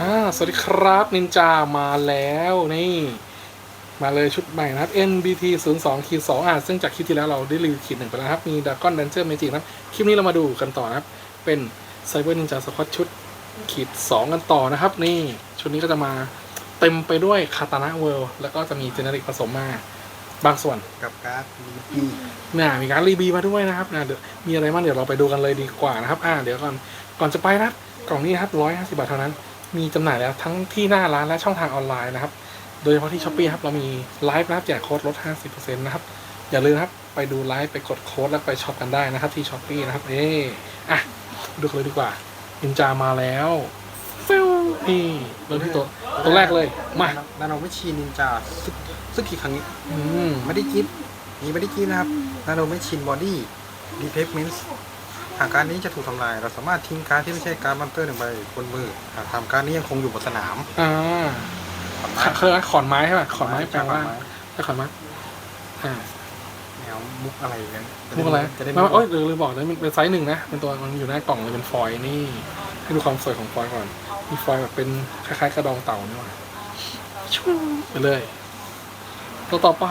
อ่าสวัสดีครับนินจามาแล้วนี่ มาเลยชุดใหม่นะครับ NBT 0 2ขีด2อ่าซึ่งจากคลิปที่แล้วเราได้รีวิวขีดหนึ่งไปแล้วนะครับ มีดากอน d ดนเจอร์เมจิกนะครับ คลิปนี้เรามาดูกันต่อนะครับ เป็นไซเบอร์นินจาสควอตชุดขีด 2 กันต่อนะครับ นี่ ชุดนี้ก็จะมาเต็มไปด้วยคาตานะเวิลด์แล้วก็จะมีเจเนริกผสมมา บางส่วนกับการ์ดลีพีเนี่ยมีการรีบีมาด้วยนะครับนะเดี๋ยวมีอะไรบ้างเดี๋ยวเราไปดูกันเลยดีกว่านะครับ อ่า เดี๋ยวก่อนก่อนจะไปนะครับกล่องนี้นะครับร้อยห้าสิบาทเท่านั้น มีจำหน่ายแล้วทั้งที่หน้าร้านและช่องทางออนไลน์นะครับ โดยเฉพาะที่ช้อปปี้ครับเรามีไลฟ์นะครับแจกโค้ดลด 50%นะครับ อย่าลืมนะครับไปดูไลฟ์ไปกดโค้ดแล้วไปช็อปกันได้นะครับที่ช้อปปี้นะครับ เอ๊อะดูกันเลยดีกว่านินจามาแล้วฟิวนี่เริ่มที่ตัวตัวแรกเลย มานาโนไม่ชีนินจาซึกซึกกี่ครั้งนี้อืมไม่ได้กิฟต์นี่ไม่ได้กิฟต์นะครับนาโนไม่ชินบอดี้ดีเพคเมนต์ หากการนี้จะถูกทำลาย เราสามารถทิ้งการดที่ไม่ใช่การดมอนเตอร์หนึ่งใบบนมือหากทำการดนี้ยังคงอยู่บนสนามอ่าขอนไม้เขาเรียกว่าขอนไม้ใช่ป่ะขอนไม้แปลว่าขอนไม้ใช่ขอนไม้อ่าแนวมุกอะไรกันพวกอะไรจะได้ไมาโอ้ยลืมลืมบอกเลยมันเป็นไซส์หนึ่งนะเป็นตัวมันอยู่หน้ากล่องเลยเป็นฟอยล์นี่ ให้ดูความสวยของฟอยล์ก่อน มีฟอยล์แบบเป็นคล้ายๆกระดองเต่านี่หว่าชูไปเลย ตัวต่อไป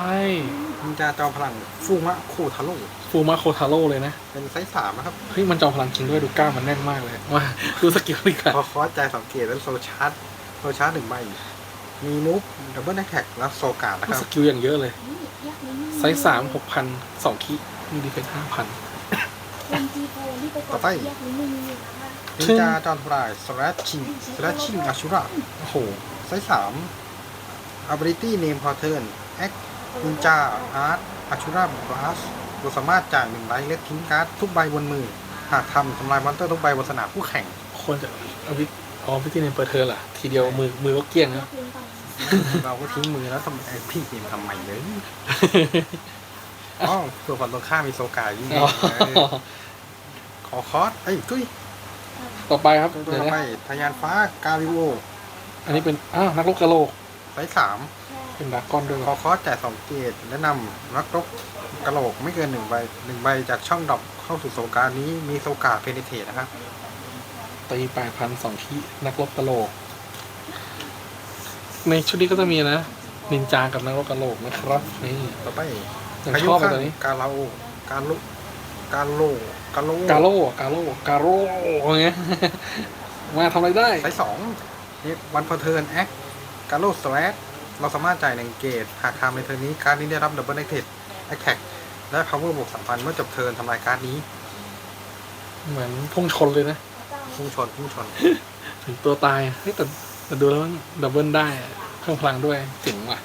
นินจาจอมพลังฟูมะโคทาโร่ฟูมาโคทาโร่เลยนะ เป็นไซส์สามนะครับเฮ้ยมันจอมพลังจริงด้วยดูกล้ามมันแน่นมากเลยมาดูสกิลดีกว่าพอคอสใจสังเกตแล้วโซชาร์จโซชาร์จหนึ่งใบมีมูฟดับเบิลแท็กและโซการ์ดนะคสรับกิลอย่างเยอะเลย ไซส์สามหกพันสองคิมีดีเฟนห้าพันต่อไปนินจาจอมทำลายสแลชชิงสแลชชิงอาชูระโอ้โหไซส์สาม ability name per turn act นิน จาอาร์ตอาชูระบลัสเราสามารถจ่ายหนึ่งไลท์เล็ทิ้งการ์ดทุกใบบนมือ หากทำทำลายมอนเตอร์ทุกใบบนสนามผู้แข่ง ควรจะเอาวิอ๋อพิธีในเปิดเทอร์ล่ะ ทีเดียวมือมือก็เกลี้ยงนะเราก็ทิ้งมือแล้วทำไอพี่ทีมทำไมเลยอ๋อตัวฝั่งตรงข้ามมีโซกายิ่งอ๋อขอคอสเอ้ยตุ้ยต่อไปครับตัวเดี๋ยวต่อนะไปทะยานฟ้ากาลิโออันนี้เป็นอ้าวนักรบกะโหลกไซส์สาม เป็นดรากอนด้วยขอคอสจ่ายสองเกตแนะนำนักรบกระโหลกไม่เกินหนึ่งใบหนึ่งใบจากช่องดรอปเข้าสู่โซการนี้มีโซกาเพนิเทตนะครับ ตีแปดพันสองที่นักรบกะโหลก ในชุดนี้ก็จะมีนะ นินจากับนักรบกะโหลกนะครับนี่ต่อไปยังพาชยุอบเลข้ายงตัวนี้กาลาโอการลุการโลกาโลกาโลกาโลกาโลอย่างเงี้ยมาทำอะไรได้ไซส์สองนี่วันพอเทิร์นแอคกาโลสแลช เราสามารถจ่ายหนึ่งเกตหากทำในเทิร์นนี้การดนี้ได้รับดับเบิลแอคเทแอคแท็กและ power บวกสามพันเมื่อจบเทิร์นทำลายการ์ดนี้ เหมือนพุ่งชนเลยนะ พุ่งชนพุ่งชน ถึงตัวตายเฮ้ยแต่แต่ดูแล้วมันดับเบิลได้อะเพิ่มพลังด้วยเจ๋งว่ะ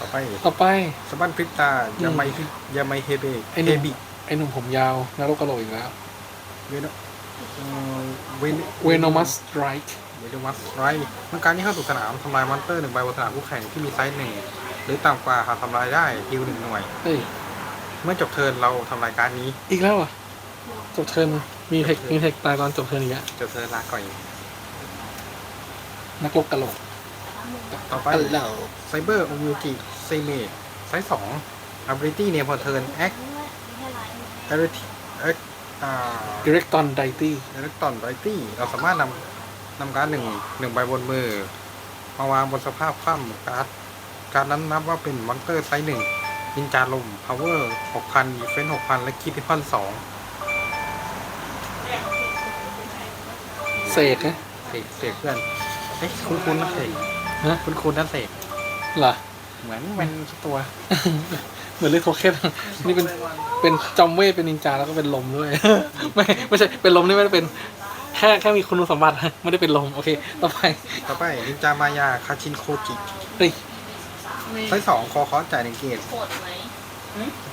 ต่อไปต่อไป สบันพริบตายาไมยาไมเฮเบไอ้เฮหนุ่มบิไอ้หนุ่มผมยาวนักรบกะโหลกอีกแล้ว เวนเอ่อเวนเวนอมัสไรท์ เวนอมัสไรเมื่อการนี้เข้าสู่สนามทำลายมอนเตอร์หนึ่งใบบนสนามคู่แข่งที่มีไซส์หนึ่งหรือต่ำกว่าหากทำลายได้ฮิวหนึ่งหน่วย เฮ้ย เมื่อจบเทิร์นเราทำลายการดนี้อีกแล้วอะจบเทิร์นมีเทคมีเทคตายตอนจบเทิร์นอีกแล้วจบเทิร์นลาก่อยนักรบกะโหลกต่อไปกะโหลกไซเบอร์โอมิจิเซเมไซส์สอง ability name per turn act ability act อ่า ดิเรกตอนไดตี้ electron variety เราสามารถนำ นำการดหนึ่งหนึ่งใบบนมือ มาวางบนสภาพคว่ำการ์ดการดนั้นนับว่าเป็นมอนเตอร์ไซส์หนึ่งนินจาลม power 6,000 defense 6,000และ critical เสกนะ2เสกเสกเพื่อนเฮ้ยคุ้นคุ้นๆนะเสกฮะคุ้นคุ้นๆนะเสกเหรอเหมือนเป็นตัว เหมือนเล่นโทเค็นนี่เป็นเป็นจอมเวทเป็นนินจาแล้วก็เป็นลมด้วย ไม่ไม่ใช่เป็นลมนี่ไม่ได้เป็นแค่แค่มีคุณสมบัติไม่ได้เป็นลมโอเค ต่อไปต่อไปนินจามายาคาชินโคจิเฮ้ยไซส์สองคอคอสจ่ายหนึ่งเกตโหดไหม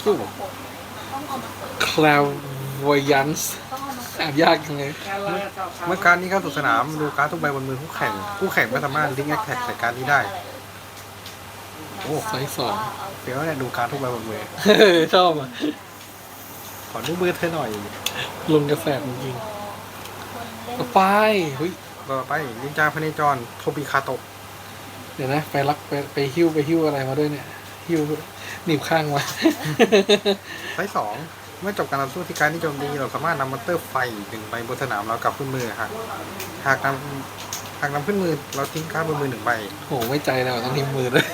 คิ้วโหดไหมต้องเอามาเปิดคลาววยันส์ต้องเอามาเปิดอ่านยากยังไงเมื่อการนี้เข้าสู่สนามดูการดทุกใบบนมือคู่แข่งคู่แข่งไม่สามารถลิงก์แอคแท็กใส่การดนี้ได้ โอ้ไซส์สองเดี๋ยวเนี่ยดูการดทุกใบบนมือชอบอะขอดูมือเธอหน่อยลงกระแสจริงๆ ต่อไปเฮ้ยต่อไปนินจาพเนจรโทบิคาโตะเดี๋ยวนะไปรักไปไปหิ้วไปหิ้วอะไรมาด้วยเนี่ยหิ้วหนีบข้างมาไซส์สองเมื่อจบการต่อสู้ที่การนิยมดีเราสามารถนำมอนเตอร์ไฟหนึ่งใบบนสนามเรากลับขึ้นมือหากหากนำหากนำขึ้นมือเราทิ้งการ์ดบนมือหนึ่งใบโหไม่ใจแล้วต้องทิ้งมือเลย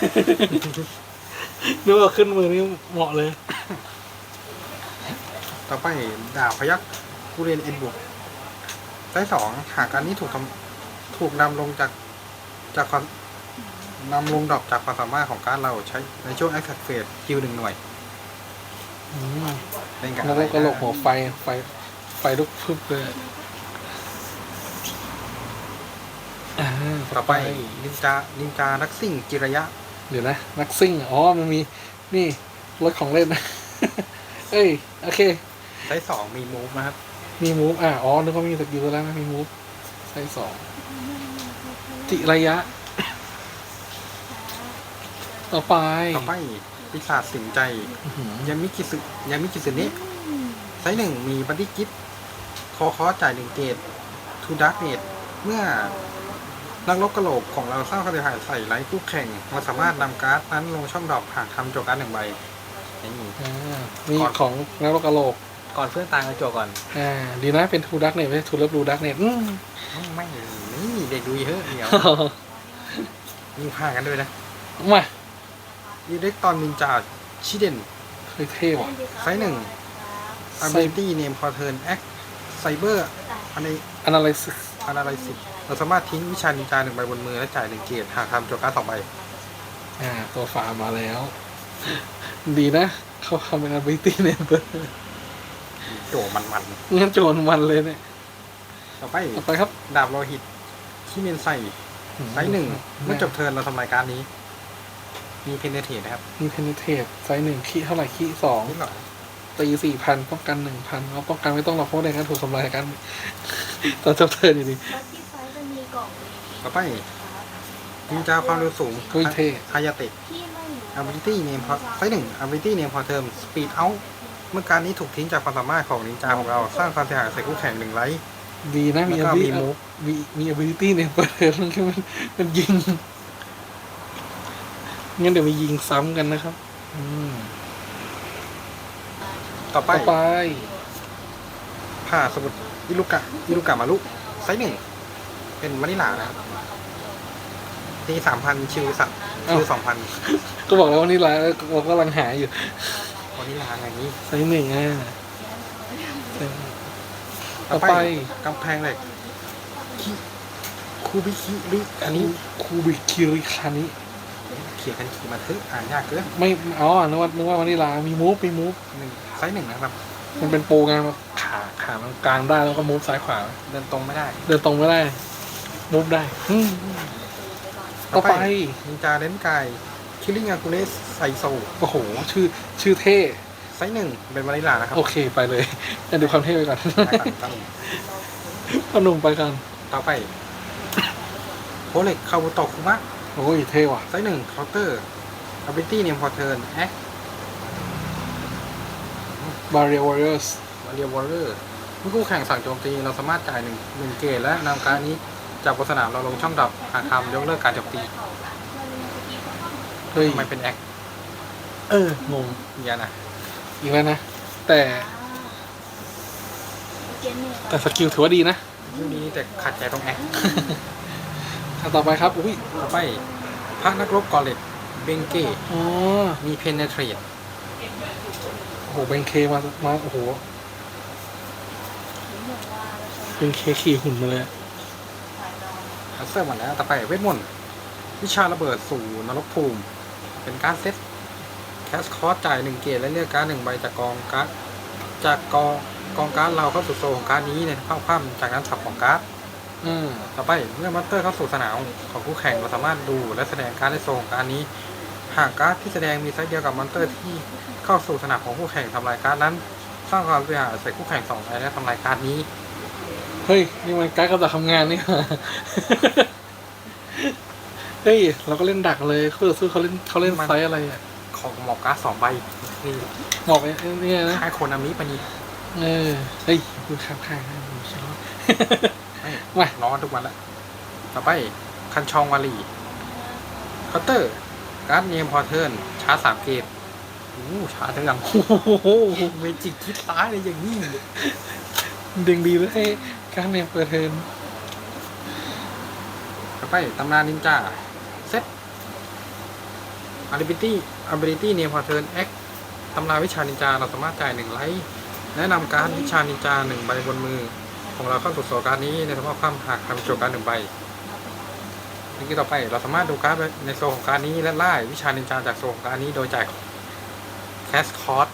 นึกว่าขึ้นมือนี่เหมาะเลย ต่อไปดาบพยักกูเรนเอ็นบุก ได้สองหากการนี้ถูกทำถูกนำลงจากจากความนำลงดอกจากความสามารถของการดเราใช้ในช่วงแอคเฟสคิวหนึ่งหน่วยอืมเป็นการแล้วก็กระโหลกหัวไฟไฟไฟลุกพึบเลยอ่าต่อไปนินจานินจานักซิ่งจิระยะ เดี๋ยวนะนักซิ่งอ๋อมันมีนี่รถของเล่นนะ เอ้ย โอเคได้สองมีมูฟนะครับ มีมูฟอะอ๋อนึกว่ามีสกิลแล้วนะมีมูฟใส่สองจิระยะ ต่อไปต่อไปปีศาจสิงใจอื้อหือยามิกิสึยามิกิสึเนะไซส์หนึ่งมีบัดดี้กิฟคอคอจ่ายหนึ่งเกตทูดักเนตเมื่อนักลบกระโหลกของเราสร้างความเสียหายใส่ไลท์คู่แข่งเราสามารถนำการ์ดนั้นลงช่องดรอกหากทำโจทย์การ์ดหนึ่งใบนี่อ่ามีของนักรบกระโหลก ก่อนเพื่อนตายกระโจกก่อนอ่าดีนะเป็นทูดักเน็ตไม่ใช่ทูเลิฟดูดักเน็ตอืมไม่นี่เด็กดูเยอะเดี๋ยวมีผ้ากันด้วยนะมาอีเล็กตอนนินจาชิเดนเฮ้ยเท่ว่ะไซส์หนึ่ง ability name for turn act cyber อันนี้อันอะไรสิอันอะไรสิเราสามารถทิ้งวิชานินจาหนึ่งใบบนมือและจ่ายหนึ่งเกียรติหากทำโจทย์การ์ดสองใบอ่าตัวฝามาแล้ว ดีนะ เขาทำเป็น ability เนี่ย โจมันมันงั้นโจรมันเลยเนี่ยๆต่อไปต่อไปครับ ดาบโลหิตที่เมนไซไซส์หนึ่งเมื่อจบเทิร์นเราทำรายการนี้ มีเพนเนเทตนะครับ มีเพนเทตไซส์หนึ่งขี้เท่าไหร่ขี้สองนิดหน่อยตีสี่พันป้องกันหนึ่งพันเอาป้องกันไม่ต้องหรอกเพราะในการถูกทำลายกันตอนจบเทิร์นอยู่ดีแล้วที่ไซส์จะมีกล่องต่อไปนินจาความเร็วสูงอุ้ยเท่ฮายาเตะที่ไม่อยู่ ability name for ไซส์หนึ่ง ability name for term speed out เมื่อการนี้ถูกทิ้งจากความสามารถของนินจาของเราสร้างความเสียหายใส่คู่แข่งหนึ่งไลท์ดีนะมีแล้วก็ ability มี move มีมี ability เนี่ยเปิดเทอมมันคือมันมันยิง งั้นเดี๋ยวมียิงซ้ำกันนะครับ อืมต่อไปต่อไปผ้าสมุดอิลุกะอิลุกะมาลุไซส์หนึ่ง เป็นวานิลานะครับทีสามพันชิวสักชิวสองพันก็บอกแล้ววันนี้ไลฟ์เรากำลังหาอยู่วา นิลาไงนี้ไซส์หนึ่งอะต่ต่ออไปไปกำแพงเหล็กคิคูบิคิริอันนี้คูบิคิริคานิเขียนกันขี่มาเถอะอ่านยากเกินไม่อ๋อนึกว่านึกว่าวันนี้ลามีมูฟมีมูฟหนึ่งไซส์หนึ่งนะครับ มันเป็นโปรไงมันขาขามันกลางได้แล้วก็มูฟซ้ายขวา เดินตรงไม่ได้ เดินตรงไม่ได้มูฟได้อืมต่อไปนินจาเลนกาย คิลิงอากูเลสไซโซโอ้โห ชื่อชื่อเท่ไซส์หนึ่งเป็นวานิลานะครับโอเคไปเลยจะดูความเท่ไปก่อนได้ครับตั้งพอหนุ่มไปกันต่อไปโพเล็กคาบุโตะคุมะโอ้ยเท่ว่ะไซส์หนึ่งเคาน์เตอร์ ability name for turn act Barrier Warriors วาเรียววอร์เรอร์เมื่อคู่แข่งสั่งโจมตีเราสามารถจ่ายหนึ่งหนึ่งเกตและนำการดนี้จากบนสนามเราลงช่องดับหากทำยกเลิกการโจมตีเฮ้ยทำไมเป็นแอคเอองงเนี้ยนะอีกแล้วนะ แต่เกมเนี่ยแต่สกิลถือว่าดีนะเรื่องนี้แต่ขัดใจตรงแอคอะต่อไปครับ อุ้ยต่อไปพระนักรบกอเลตเบงเก้อ๋อมีเพนเนเทรตโอ้โหเป็นเคมามาโอ้โหผมบอกว่าเราใช้เป็นเคขี่หุ่นมาเลยอะอัสเซอร์หมดแล้ว ต่อไปเวทมนต์วิชาระเบิดสู่นรกภูมิ เป็นการเซตแคสคอร์สจ่ายหนึ่งเกตและเลือกการดหนึ่งใบจากกองการ์ดจากกองกองการ์ดเราเข้าสู่โซนของการดนี้ในภาพคว่ำจากนั้นสับของการ์ดอืมต่อไปเมื่อมอนเตอร์เข้าสู่สนามของคู่แข่งเราสามารถดูและแสดงการดในโซนของการดนี้ หากการ์ดที่แสดงมีไซส์เดียวกับมอนเตอร์ที่เข้าสู่สนามของคู่แข่งทำลายการ์ดนั้น สร้างความเสียหายใส่คู่แข่งสองใบและทำลายการ์ดนี้เฮ้ยนี่มันการดกำลังทำงานนี่หว่าเฮ้ย เราก็เล่นดักเลยคู่ต่อสู้เขาเล่นเขาเล่นไซส์อะไรอะของหมอกการ์ดสองใบนี่บอกไอ้เนี่ยนะค่ายโคนอามิปะนีเออเฮ้ยดูข้างข้างๆนะดูชอบไม่มาร้อนทุกวันละต่อไปคันชองวาลีเคาน์เตอร์การ์ดเนมพอเทิร์นชาร์จสามเกตอู้ชาร์จจังโอ้โหเมจิกคิดร้ายเลยอย่างนี้ดึงดีเลยให้การเนมเปิดเทิร์นอไปตำนานนินจาเซต ability ability name for turn x ตำราวิชานินจาเราสามารถจ่ายหนึ่งไลท์แนะนำการดวิชานินจาหนึ่งใบบนมือ ของเราเข้าสู่โซลการดนี้ในสภาพคว่ำหากทำโจทย์การดหนึ่งใบนี่คือต่อไปเราสามารถดูการ์ดในโซลของการดนี้และไล่วิชานินจาจากโซลของการดนี้โดยจ่ายแคสคอร์ส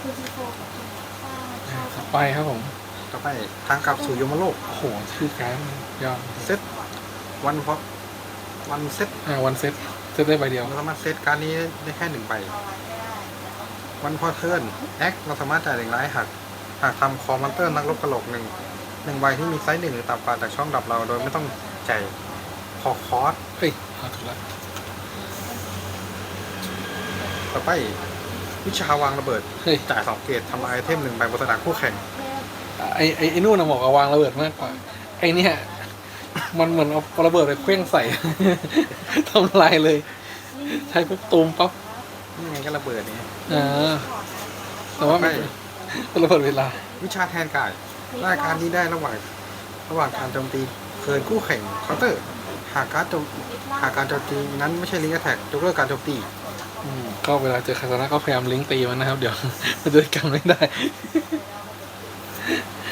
คือที่โฟกับที่ป้าชอบต่อไปครับผม ต่อไปทางกลับสู่ยมโลก โอ้โห ชื่อการดยอดเซตวันพอ วันเซตอ่าวันเซตเซตได้ใบเดียว เราสามารถเซตการดนี้ได้แค่หนึ่งใบ วันพอเทิร์นแอคเราสามารถจ่ายหนึ่งไลท์หากหากทำคอมมอนเตอร์นักรบกระโหลกหนึ่งหนึ่งใบที่มีไซส์หนึ่งหรือต่ำกว่าจากช่องดับเราโดยไม่ต้องจ่ายคอคอร์สเฮ้ยเอาถูกแล้วต่อไปวิชาวางระเบิดเฮ้ยจ่ายสองเกตทำลายไอเทมหนึ่งใบบนสนามคู่แข่ง ไอไอไอนู่นนะเหมาะกับวางระเบิดมากกว่า ไอเนี่ย มันเหมือนเอาระเบิดไปเคว้งใส่ ทำลายเลย ใช้ปุ๊บตูมปั๊บนี่ไงก็ระเบิดนี่อ่าแต่ว่ามันเป็นระเบิดเวลา วิชาแทนกายรายการนี้ได้ระหว่าง ระหว่างการโจมตีเคินคู่แข่งเคาน์เตอร์ หากการโจมหากการโจมตีนั้นไม่ใช่ลิงก์แท็กยกเลิกการโจมตีอืมก็เวลาเจอคาซานะก็พยายามลิงก์ตีมันนะครับ เดี๋ยวมันจะกันไม่ได้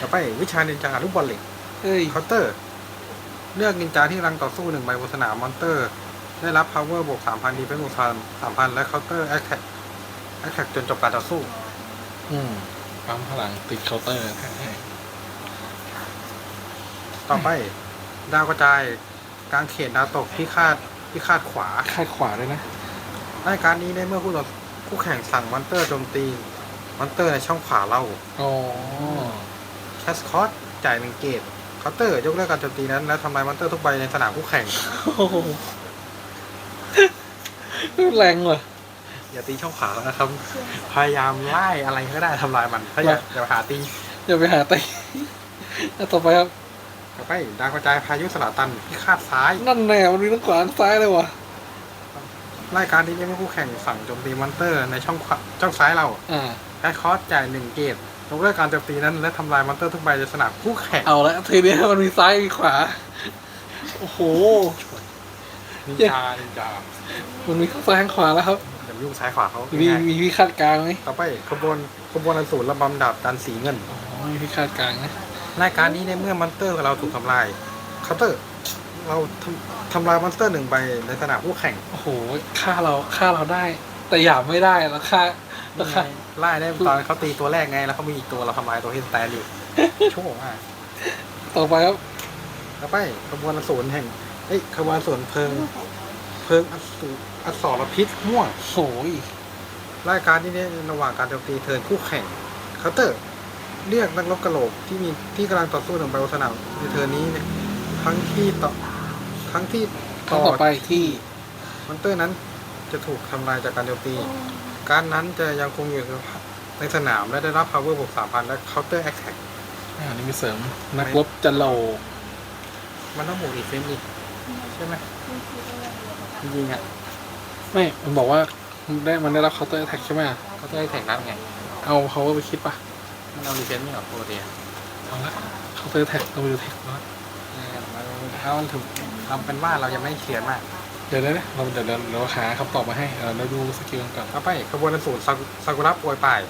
ต่อไปวิชานินจาลูกบอลเหล็กเฮ้ยเคาน์เตอร์ เลือกนินจาที่กำลังต่อสู้หนึ่งใบบนสนามมอนเตอร์ ได้รับ power บวก3,000ดีเป็นบวก3,000 และเคาน์เตอร์ attack attack จนจบการต่อสู้ อืมปั๊มพลังติดเคาน์เตอร์ให้ต่อไป ดาวกระจายกลางเขตดาวตกที่คาดที่คาดขวาคาดขวาด้วยนะรายการนี้ได้เมื่อคู่ต่อคู่แข่งสั่งมอนเตอร์โจมตีมอนเตอร์ในช่องขวาเรา อ๋อ แคสคอสจ่ายหนึ่งเกตเคาน์เตอร์ยกเลิกการโจมตีนั้น และทำลายมอนเตอร์ทุกใบในสนามคู่แข่ง โอ้โหแรงว่ะ อย่าตีช่องขวาแล้วนะครับ พยายามไล่อะไรก็ได้ทำลายมัน ถ้าอย่าอย่าหาตีอย่าไปหาตีแล้วต่อไปครับ ต่อไปดาวกระจายพายุสลาตันที่คาดซ้าย นั่นแน่มันมีทั้งขวาทั้งซ้ายเลยว่ะรายการนี้ได้เมื่อคู่แข่งสั่งโจมตีมอนเตอร์ในช่องขวาช่องซ้ายเราอ่าแคสคอสจ่ายหนึ่งเกต ยกเลิกการโจมตีนั้นและทำลายมอนเตอร์ทุกใบในสนามคู่แข่งเอาละทีนี้มันมีซ้ายมีขวา โอ้โห นินจานินจามันมีทั้งซ้ายทั้งขวาแล้วครับอย่ามายุ่งซ้ายขวาเขามีง่ายมีพิคาดกลางไหมต่อไปขบวนขบวนอสูรระบำดาบดันสีเงินอ๋อมีพิคาดกลางนะรายการนี้ในเมื่อมอนเตอร์ของเราถูกทำลายเคาน์เตอร์เราทำทำลายมอนสเตอร์หนึ่งใบในสนามคู่แข่ง โอ้โหฆ่าเราฆ่าเราได้ แต่หยาบไม่ได้แล้วฆ่าแล้วฆ่าไล่ได้ตอนเขาตีตัวแรกไงแล้วเขามีอีกตัวเราทำลายตัวที่สแตนอยู่โชว์มากต่อไปครับต่อไปขบวนอสูรแห่งเอ้ยขบวนอสูรเพลิง เพลิงอสูรอสรพิษม่วงโอ้ยรายการนี้เนี่ยระหว่างการโจมตีเทิร์นคู่แข่งเคาน์เตอร์ เรียกนักรบกระโหลกที่มีที่กำลังต่อสู้หนึ่งใบบนสนามในเทิร์นนี้เนี่ยครั้งที่ต่อครั้งที่ข้อต่อไปที่มอนเตอร์นั้น จะถูกทำลายจากการโจมตี การนั้นจะยังคงอยู่ในสนามและได้รับ power บวก3,000 และ counter attack อ่านี่มีเสริม นักรบจันโลมันต้องบวกอีกเฟมอีกใช่ไหมจริงๆอะไม่ มันบอกว่าได้มันได้รับเคาน์เตอร์แท็กใช่ไหม counter attack นับไง เอา power ไปคิดปะมันเอาดีเฟนไม่เหรอปกติอะเอาละเคาน์เตอร์แท็กต้องไปดูแท็กก่อนเออมันถ้ามันถูกทำเป็นว่าเรายังไม่เคลียร์มาก เดี๋ยวนะเราเดี๋ยวเราเราหาคำตอบมาให้เออเราดูสกิลกันก่อนต่อไปขบวนอสูรซากุซากุระโปรยปลาย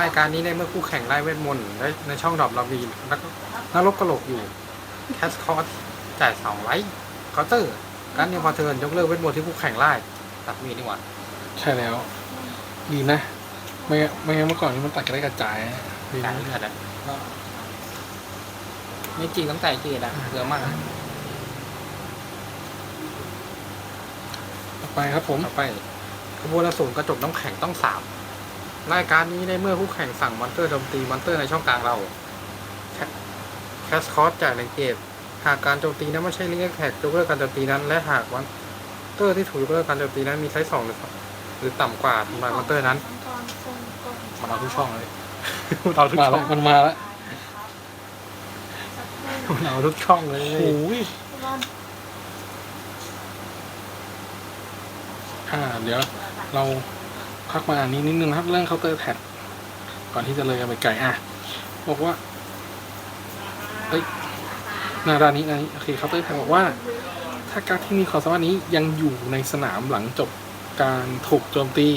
รายการนี้ในเมื่อคู่แข่งไล่เวทมนต์และในช่องดรอปเรามีนักนักรบกระโหลกอยู่แคสคอร์สจ่ายสองไลท์เคาน์เตอร์การนิวพอเทิร์นยกเลิกเวทมนต์ที่คู่แข่งไล่ตัดมีดดีกว่าใช่แล้ว ดีนะ ไม่ไม่งั้นเมื่อก่อนนี้มันตัดกันได้กระจายนะดีจ่ายนะเลือดอะไม่จริงตั้งแต่เกตอะเกลือมาก ต่อ ไปครับผมต่อไปขบวนอสูรกระจกน้ำแข็งต้องสามรายการนี้ในเมื่อคู่แข่งสั่งมอนเตอร์โจมตีมอนเตอร์ในช่องกลางเราแคสคอร์สจ่ายในเกตหากการโจมตีนั้นไม่ใช่ลิงก์แท็กยกเลิกการโจมตีนั้น และหากมอนเตอร์ที่ถูกยกเลิกการโจมตีนั้นมีไซส์สองหรือหรือต่ำกว่าทำลายมอนเตอร์นั้นตอนทรงกลมมันเอาทุกช่องเลยมันเอาทุกมาช่แล้อวงมันมาแล้วสักครู่มันเอาทุกช่องเลยโอ้ย อ่าเดี๋ยวเราพักมาอันนี้นิดนึงนะครับเรื่องเคาน์เตอร์แท็กก่อนที่จะเลยกันไปไกลอะบอกว่าเอ้ยนารานี้นานี้โอเคเคาน์เตอร์แทงบอกว่า ถ้าการที่มีความสามารถนี้ยังอยู่ในสนามหลังจบการถูกโจมตี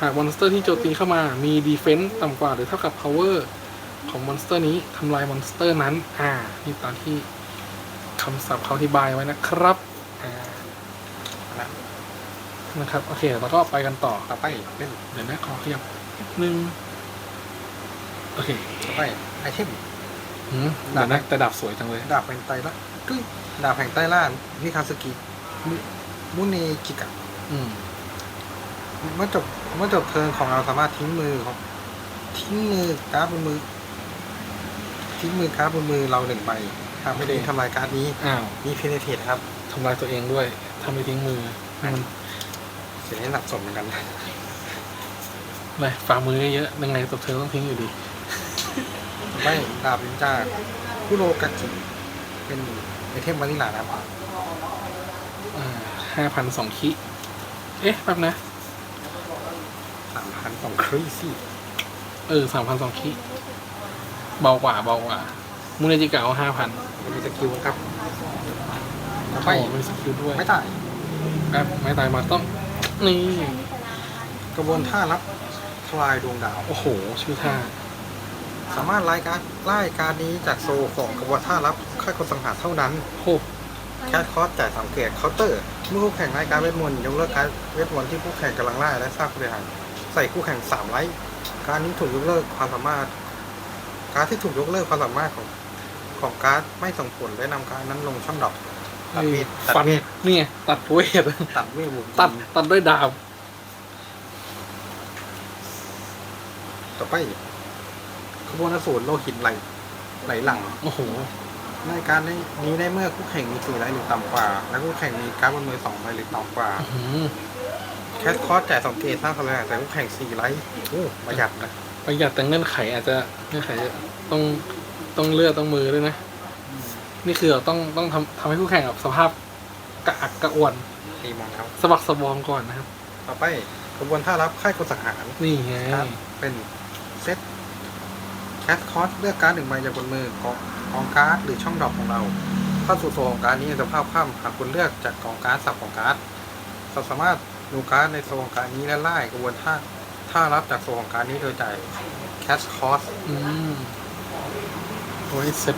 หากมอนสเตอร์ที่โจมตีเข้ามามีดีเฟนส์ต่ำกว่าหรือเท่ากับ power ของมอนสเตอร์นี้ทำลายมอนสเตอร์นั้น อ่า นี่ตามที่คำศัพท์เขาอธิบายไว้นะครับ อ่า นะครับ โอเคแล้วก็ไปกันต่อต่อไปเป็นเดี๋ยวนะขอขยับนิดนึงโอเคต่อไปไอเทมหืมเดี๋ยวนะแต่ดาบสวยจังเลย ดาบแห่งไตรละกุ้ยดาบแห่งไตรล่ามิคาสกิมุมุเนจิกะอืมเมื่อจบเมื่อจบเทิร์นของเราสามารถทิ้งมือของทิ้งมือการ์ดบนมือ ทิ้งมือการ์ดบนมือเราหนึ่งใบหากไม่ได้ทำลายการ์ดนี้อ้าวมีเพนเทตครับทำลายตัวเองด้วยทำไม่ทิ้งมือให้มันเสียให้หนักสมเหมือนกันอะไรฝ่ามือเยอะๆยังไงตัวเธอต้องทิ้งอยู่ดีไม่ดาบนินจาคุโรกัจิเป็นไอเทมวานิลานะครับอ่าห้าพันสองคิเอ๊ะแป๊บนะสามพันสองครีซี่เออสามพันสองคิเบากว่าเบากว่ามูเนจิกะเอาห้าพันมันมีสกิลครับต่อไปโอ้มีสกิลด้วย ไม่ตายแป๊บไม่ตายมาต้อง นี่กระบวนท่ารับทลายดวงดาว โอ้โห ชื่อท่า สามารถไล่การไล่การนี้จากโซของกระบวนท่ารับค่ายคนสังหารเท่านั้นโอ้แคทคอสจ่ายสามเกตเคาน์เตอร์ เมื่อคู่แข่งไล่การเวทมนต์ยกเลิกการเวทมนต์ที่คู่แข่งกำลังไล่และสร้างผู้บริหารใส่คู่แข่งสามไลท์การนี้ถูกยกเลิกความสามารถ การที่ถูกยกเลิกความสามารถของของการ์ดไม่ส่งผลและนำการนั้นลงช่องดอก ตัดเวท ตัดฟันเวทนี่ไงตัดเวทตัดเวทบุกตัดตัดด้วยดาบต่อไปขบวนอสูรโลหิตไหลไหลหลัง โอ้โหในการนี้นี้ได้เมื่อคู่แข่งมีสี่ไลท์หรือต่ำกว่า และคู่แข่งมีการดบนมือสองใบหรือต่ำกว่า อื้อหือแคสคอสจ่ายสองเกตสร้างพลังแต่คู่แข่งสี่ไลท์โอ้ประหยัดนะประหยัดแต่เงื่อนไขอาจจะเงื่อนไขจะต้องต้องเลือดต้องมือด้วยนะ นี่คือเราต้องต้องทำทำให้คู่แข่งแบบสภาพกระอักกระอ่วนตีมอนครับ สะบักสะบอมก่อนนะครับ ต่อไปกระบวนท่ารับค่ายคนสังหารนี่ไงครับเป็นเซตแคสคอสเลือกการดหนึ่งใบจากบนมือของกองการ์ดหรือช่องดอกของเราเข้าสู่โซนของการดนี้ในสภาพคว่ำหากคุณเลือกจากกองการ์ดสับของการ์ดเราสามารถดูการ์ดในโซนของการดนี้และไล่กระบวนท่าท่ารับจากโซนของการดนี้โดยจ่ายแคสคอสอืมโอ้ยเสร็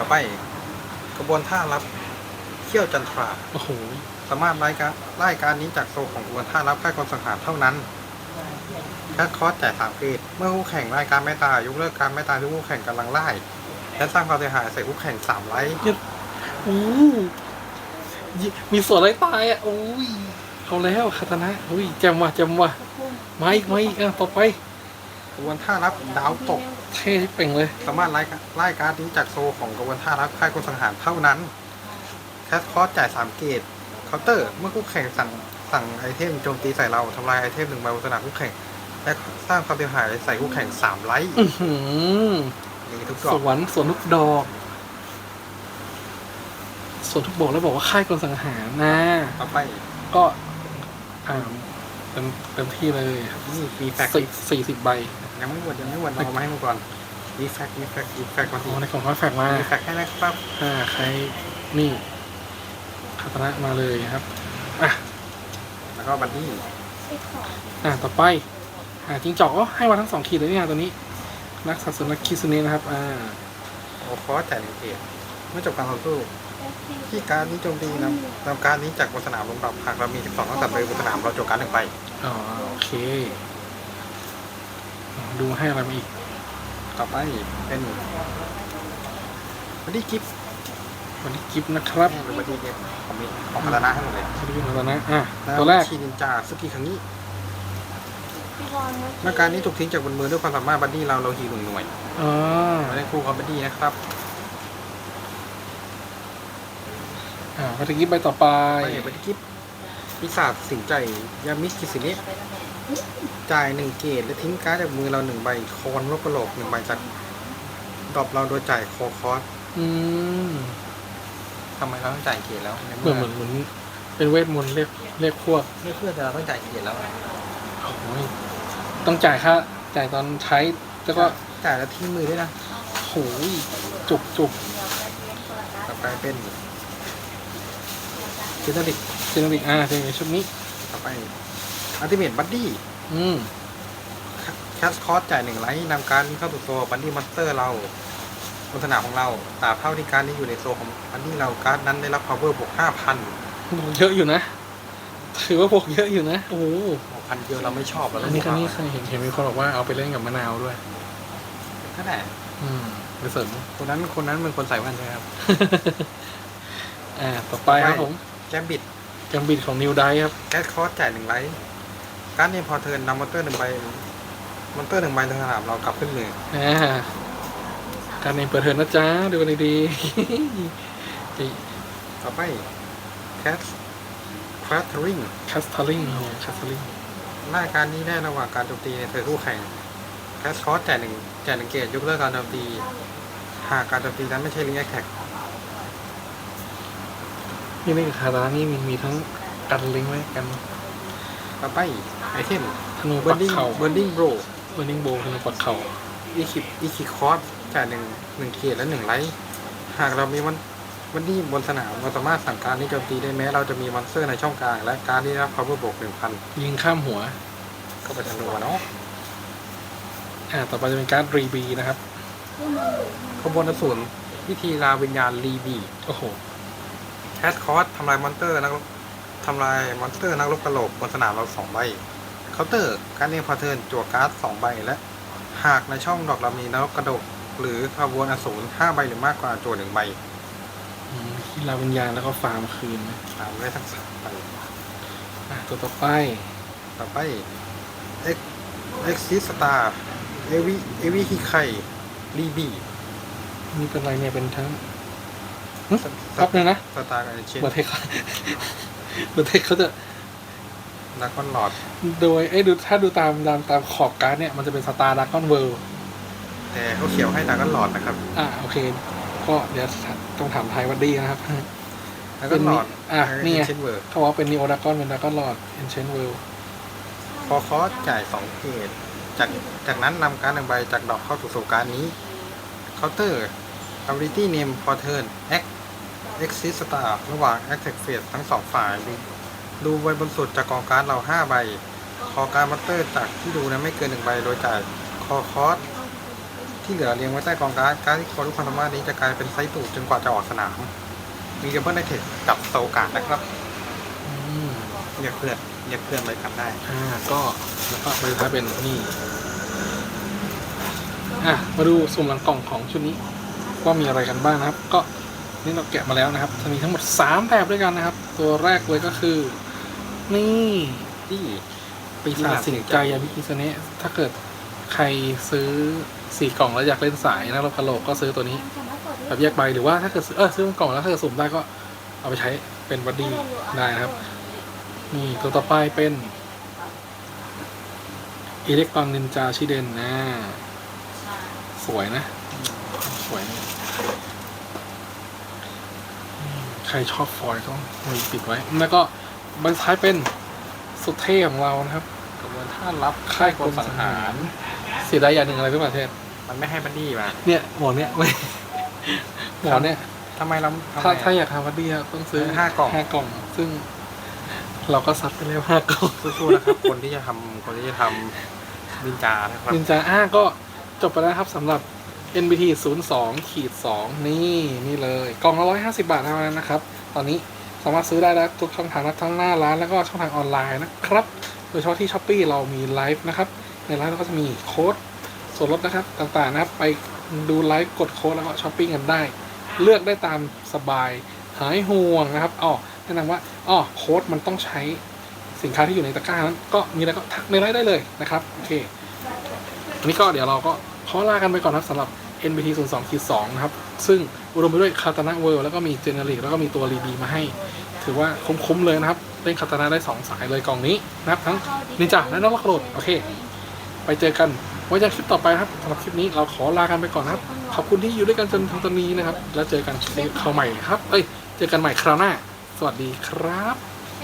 จต่อไปกระบวนท่ารับเขี้ยวจันทรา โอ้โหสามารถไล่การไล่การนี้จากโซนของกระบวนท่ารับค่ายคนสังหารเท่านั้นแคสคอสจ่ายสามเกรดเมื่อคู่แข่งไล่การไม่ตายยกเลิกการไม่ตายที่คู่แข่งกำลังไล่และสร้างความเสียหายใส่คู่แข่งสามไลท์อู้ยมีส่วนอะไรตายอะโอ้ยเอาแล้วคาตานะอุ้ยแจมว่ะแจมว่ะมาอีกมาอีกอะต่อไปกระบวนท่ารับดาวตก เท่ที่เป่งเลย สามารถไล่ไล่การ์ดนี้จากโซของกระบวนท่ารับค่ายคนสังหารเท่านั้น แคสคอสจ่ายสามเกตเคาน์เตอร์ เมื่อคู่แข่งสั่งสั่งไอเทมโจมตีใส่เราทำลายไอเทมหนึ่งใบบนสนามคู่แข่ง และสร้างความเสียหายใส่คู่แข่งสามไลท์อื้อหือมีทุกดสอกวรรค์สวนทุกดอกสวนทุกบอกแล้วบอกว่าค่ายกลสังหารนะ ต่อไป ก็อ่า เต็มเต็มที่เลยครับนี่มีแฟกสี่สี่สิบใบยังไม่หมดยังไม่หมดเอามาให้หมดก่อนมีแฟกมีแฟกมีแฟกมาอ๋สิอในกล่องเขาแฝกมามีแฟกให้นะครับถ้าใครนี่คาตานะมาเลยครับอะแล้วก็บัดดี้สิบสองอะต่อไปอ่าจิงจอกอ๋อให้มาทั้งสองขีดเลยเนี่ยตัวนี้นักสัตว์สุนัขคิสุเนะนะครับอ่าโอคอสจ่ายหนึ่งเกตเมื่อจบการต่อสู้เอฟซี ที่การนี้โจมตีนำนำการนี้จากบนสนามลงดับหากเรามี 12นักสัตว์เลยบนสนามเราโจมการหนึ่งไปอ๋อโอเคอ่าดูให้อะไรมาอีก ต่อไปเป็นบัดดี้กิฟต์วันนี้กิฟต์นะครับเป็นบัดดี้เนี่ยของมีของคาตานะให้หมดเลยวันนี้คาตานะอะแล้วตัวแรกชีนินจาสกิครั้งนี้พี่บอลเมื่อการนี้ถูกทิ้งจากบนมือด้วยความสามารถบัดดี้เราเราฮีหนึ่งหน่วยอ่ามาเล่นคู่กับบัดดี้นะครับ อ่าวันนี้กิฟต์ใบต่อไปไปบัดดี้กิฟต์ปีศาจสิงใจยามิสกิสิเนะจ่ายหนึ่งเกตและทิ้งการ์ดจากมือเราหนึ่งใบคอนลบกระโหลกหนึ่งใบจากดรอปเราโดยจ่ายคอคอสอืมทำไมเราต้องจ่ายเกตแล้วในเหมือนเหมือนเหมือนเป็นเวทมนต์เรียกเรียกพวกไม่เพื่อแต่เราต้องจ่ายเกตแล้วโอ้ยต้องจ่ายค่าจ่ายตอนใช้แล้วก็จ่ายแล้วทิ้งมือด้วยนะโโหจุกจุกต่อไปเป็น เจเนริกเจเนริกอ่าเจเนริกชุดนี้ต่อไปอัลติเมทบัดดี้อืมแคสคอร์สจ่ายหนึ่งไลท์นำการดนี้เข้าสู่ตัวบัดดี้มอนสเตอร์เราบนสนามของเราตราบเท่าที่การดนี้อยู่ในโซนของบัดดี้เราการ์ดนั้นได้รับ power บวกห้าพันเยอะอยู่นะ ถือว่าพวกเยอะอยู่นะ โอ้โหพันเดียวเราไม่ชอบแล้วอันนี้คันนี้เคยเห็นเห็นมีคนบอกว่าเอาไปเล่นกับมะนาวด้วยก็ได้อืมไปเสริมคนนั้นคนนั้นเป็นคนใส่แว่นใช่ไหมครับ อ่า ต่อไปครับผม แกมบิดแกมบิดของนิวไดครับแคสคอร์สจ่ายหนึ่งไลท์การดนี้พอเทิร์นนำมอนเตอร์หนึ่งใบมอนเตอร์หนึ่งใบในสนามเรากลับขึ้นมืออ่าการเองเปิดเทิร์นนะจ๊ะดูกันดีๆต่อไปแคสคราทริงคัสทาริงคัสทาริงหน้าการนี้ได้ระหว่างการโจมตีในเธอคู่แข่งแคสคอร์สจ่ายหนึ่งจ่ายหนึ่งเกตยกเลิกการโจมตี หากการโจมตีนั้นไม่ใช่ลิงแอคแท็ก นี่นี่คารานี่มีมีทั้งกันลิงก์ไว้กันต่อไปไอเทมธนูเบิปัร์กดิ้งเข่าเบิร์ดิ้งโบรเบอร์นิงโบธนูปักเข่าอีคิอีคิคอร์สจ่ายหนึ่งหนึ่งเกตและหนึ่งไลท์หากเรามีมันวันนี้บนสนามเราสามารถสั่งการนี้โจมตีได้แม้ เราจะมีมอนสเตอร์ในช่องกลาง และการที่ได้รับ power บวกหนึ่งพันยิงข้ามหัว ก็เป็นธนูอะเนาะอ่าต่อไปจะเป็นการ์ดรีบีนะครับขบวนอสูรวิธีลาวิญญาณรีบีโอ้โห แคสคอร์สทำลายมอนเตอร์นักรบทำลายมอนสเตอร์นักรบกระโหลกบนสนามเราสองใบเคาน์เตอร์การเรียงพอเทิร์นจั่วการ์ดสองใบและ หากในช่องดอกเรามีนักรบกระโดกหรือขบวนอสูรห้าใบหรือมากกว่าจั่วหนึ่งใบอืมที่ลาวิญญาณแล้วก็ฟาร์มคืนนะตามได้ทั้งสามใบอ่าตัวต่อไป ต่อไปเอ็กเอ็กซิสตาเอวิเอวิฮิไครีบีนี่เป็นอะไรเนี่ยเป็นทั้งหึ แป๊บนึงนะสตาร์กับเชนเบอร์เทคเบอร์เทคเขาจะนักคอนหลอด โดยเอ้ยดูถ้าดูตามตามตามขอบการ์ดเนี่ยมันจะเป็นสตาร์ดากอนเวิลด์แต่เขาเขียวให้นักคอนหลอดนะครับ อ่าโอเค ก็เดี๋ยวต้องถามไทยวัดดีนะครับนักคอนหลอดอะนี่ไงเชนเวอร์เขาบอกว่าเป็นนีโอดากอนเป็นดากอนลอดเอนเชนเวิลด์พอคอสจ่ายสองเกตจากจากนั้นนำการดหนึ่งใบจากดอกเข้าสู่โซการดนี้เคาน์เตอร์ ability name for turn act exit star ระหว่าง attack phase ทั้งสองฝ่าย ดูดูใบบนสุดจากกองการดเราห้าใบ คอการดมัตเตอร์จากที่ดูนั้นไม่เกินหนึ่งใบ โดยจ่ายคอคอสที่เหลือเรียงไว้ใต้กองการดการดที่คอทุกความสามารถนี้จะกลายเป็นไซส์ตูดจนกว่าจะออกสนาม มีเกมเปิลไนเทคกับโซการ์ดนะครับอืมเรียกเพื่อนเรียกเพื่อนไปกันได้ อ่า ก็แล้วก็ใบสุดท้ายเป็นนี่ อะ มาดูสุ่มหลังกล่องของชุดนี้ว่ามีอะไรกันบ้างนะครับ ก็ นี่เราแกะมาแล้วนะครับจะมีทั้งหมด 3 แบบด้วยกันนะครับ ตัวแรกเลยก็คือ นี่ที่ปีศาจสิงใจยาบิคิสเนะถ้าเกิดใครซื้อสี่กล่องแล้วอยากเล่นสายนะเรากระโหลกก็ซื้อตัวนี้แบบแยกใบหรือว่าถ้าเกิดซื้อเออซื้อเป็นกล่องแล้วถ้าเกิดสุ่มได้ก็เอาไปใช้เป็นบัดดี้ได้นะครับ นี่ตัวต่อไปเป็นอิเล็กตรอนนินจาชิเดนนะ สวยนะ สวยนะ ใครชอบฟอยล์ก็มีติดไว้ แล้วก็ใบสุดท้ายเป็นสุดเท่ของเรานะครับกระบวนท่ารับค่ายกลสังหารเสียดายอย่างหนึ่งอะไรรู้ป่ะเทศมันไม่ให้บัดดี้มาเนี่ยหมอเนี่ยไม่หมอเนี่ยทำไมเราทำไมถ้าอะถ้าอยากทำบัดดี้อะต้องซื้อซื้อห้ากล่องห้ากล่อง ซึ่ง เราก็ซัดไปแล้วห้ากล่องสู้ๆนะครับ คนที่จะทำคนที่จะทำบินจานะครับนินจาอ้าก็จบไปแล้วครับสำหรับ NBT 02ขีด2นี่นี่เลยกล่องละ150 บาทเท่านั้นนะครับ ตอนนี้สามารถซื้อได้แล้วทุกช่องทางทั้งหน้าร้านแล้วก็ช่องทางออนไลน์นะครับ โดยเฉพาะที่ s h อ p e e เรามีไลฟ์นะครับ ในไลฟ์เราก็จะมีโค้ดส่วนลดนะครับต่างๆนะครับไปดูไลฟ์กดโค้ดแล้วก็ช้อปปิ้งกันได้ เลือกได้ตามสบายหายห่วงนะครับอ๋อแนะนำว่าอ๋อโค้ดมันต้องใช้สินค้าที่อยู่ในตะกร้านั้นก็มีอะไรก็ทักในไลฟ์ได้เลยนะครับโอเควันนี้ก็เดี๋ยวเราก็ ขอลากันไปก่อนนะครับสำหรับ NBT 0 2 2นะครับ ซึ่งอุดมไปด้วยคาตานะเวิลด์แล้วก็มีเจเนริกแล้วก็มีตัวรีบีมาให้ ถือว่าคุ้มๆเลยนะครับ เล่นคาตานะได้ 2 สายเลยกล่องนี้นะครับ ทั้งนินจาและนกกระโดดโอเค ไปเจอกันไว้เจอคลิปต่อไปครับสำหรับคลิปนี้เราขอลากันไปก่อนนะครับ ขอบคุณที่อยู่ด้วยกันจนถึงตอนนี้นะครับ แล้วเจอกันคลิปคราวใหม่ครับ เอ้ย เจอกันใหม่คราวหน้า สวัสดีครับเ